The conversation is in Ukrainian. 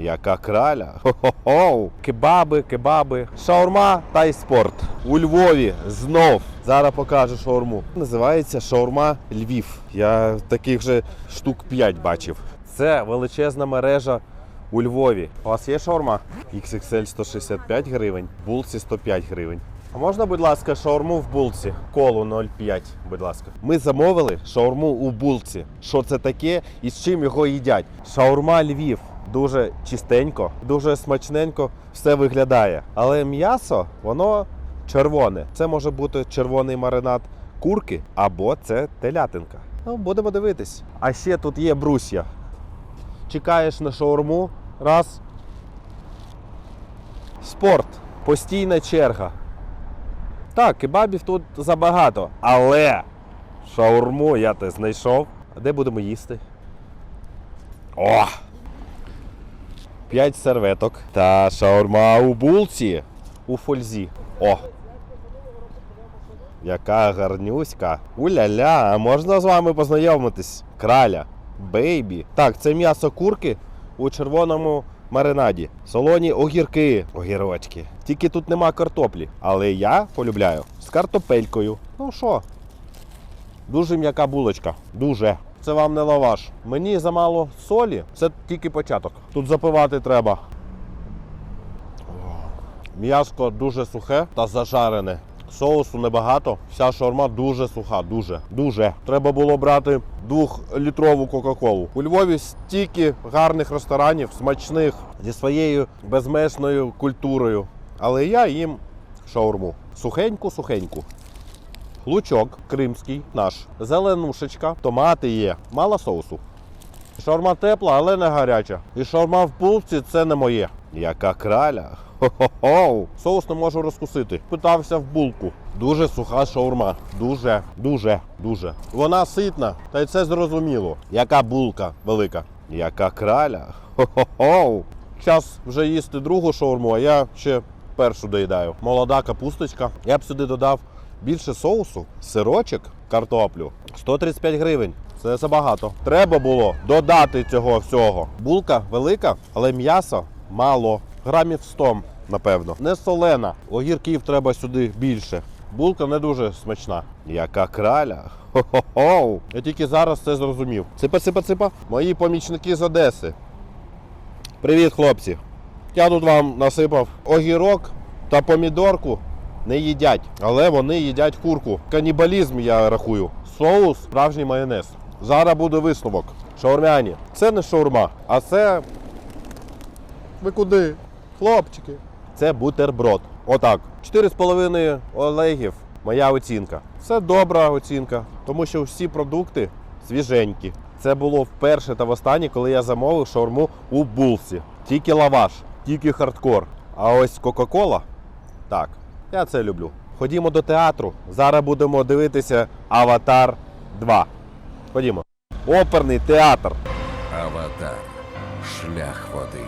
Яка краля? Хо-хо-хо! Кебаби, кебаби, шаурма та й спорт. У Львові знов. Зараз покажу шаурму. Називається шаурма Львів. Я таких же штук 5 бачив. Це величезна мережа у Львові. У вас є шаурма? XXL 165 гривень, булці 105 гривень. А можна, будь ласка, шаурму в булці? Колу 0,5, будь ласка. Ми замовили шаурму у булці. Що це таке і з чим його їдять? Шаурма Львів. Дуже чистенько, дуже смачненько все виглядає. Але м'ясо, воно червоне. Це може бути червоний маринад курки або це телятинка. Ну, будемо дивитись. А ще тут є брусья. Чекаєш на шаурму, раз. Спорт. Постійна черга. Так, кебабів тут забагато. Але шаурму я те знайшов. А де будемо їсти? О! П'ять серветок. Та шаурма у булці. У фользі. О! Яка гарнюська. Уля-ля, а можна з вами познайомитись? Краля. Бейбі. Так, це м'ясо курки у червоному маринаді. Солоні огірки. Огірочки. Тільки тут нема картоплі. Але я полюбляю з картопелькою. Ну що? Дуже м'яка булочка. Дуже. Це вам не лаваш. Мені замало солі. Це тільки початок. Тут запивати треба. М'яско дуже сухе та зажарене. Соусу небагато. Вся шаурма дуже суха, дуже, дуже. Треба було брати двохлітрову Кока-Колу. У Львові стільки гарних ресторанів, смачних, зі своєю безмежною культурою. Але я їм шаурму. Сухеньку, сухеньку. Лучок кримський наш, зеленушечка, томати є, мало соусу. Шаурма тепла, але не гаряча. І шаурма в булці це не моє. Яка краля? Хо-хо-хо! Соус не можу розкусити. Питався в булку. Дуже суха шаурма. Дуже, дуже, дуже. Вона ситна, та й це зрозуміло. Яка булка велика. Яка краля? Хо-хо-хо! Час вже їсти другу шаурму, а я ще першу доїдаю. Молода капусточка. Я б сюди додав більше соусу, сирочок, картоплю. 135 гривень. Це забагато. Треба було додати цього всього. Булка велика, але м'яса мало. Грамів 100, напевно. Не солена. Огірків треба сюди більше. Булка не дуже смачна. Яка краля? Хо-хо-хо! Я тільки зараз це зрозумів. Ципа, ципа, ципа. Мої помічники з Одеси. Привіт, хлопці. Я тут вам насипав огірок та помідорку не їдять, але вони їдять курку. Канібалізм я рахую. Соус справжній майонез. Зараз буде висновок. Шаурмяні. Це не шаурма, а це. Ви куди? Хлопчики. Це бутерброд. Отак. 4,5 олегів. Моя оцінка. Це добра оцінка, тому що всі продукти свіженькі. Це було вперше та востаннє, коли я замовив шаурму у булці. Тільки лаваш, тільки хардкор. А ось Кока-Кола. Так, я це люблю. Ходімо до театру. Зараз будемо дивитися Аватар 2. Ходімо. Оперний театр. Аватар. Шлях води.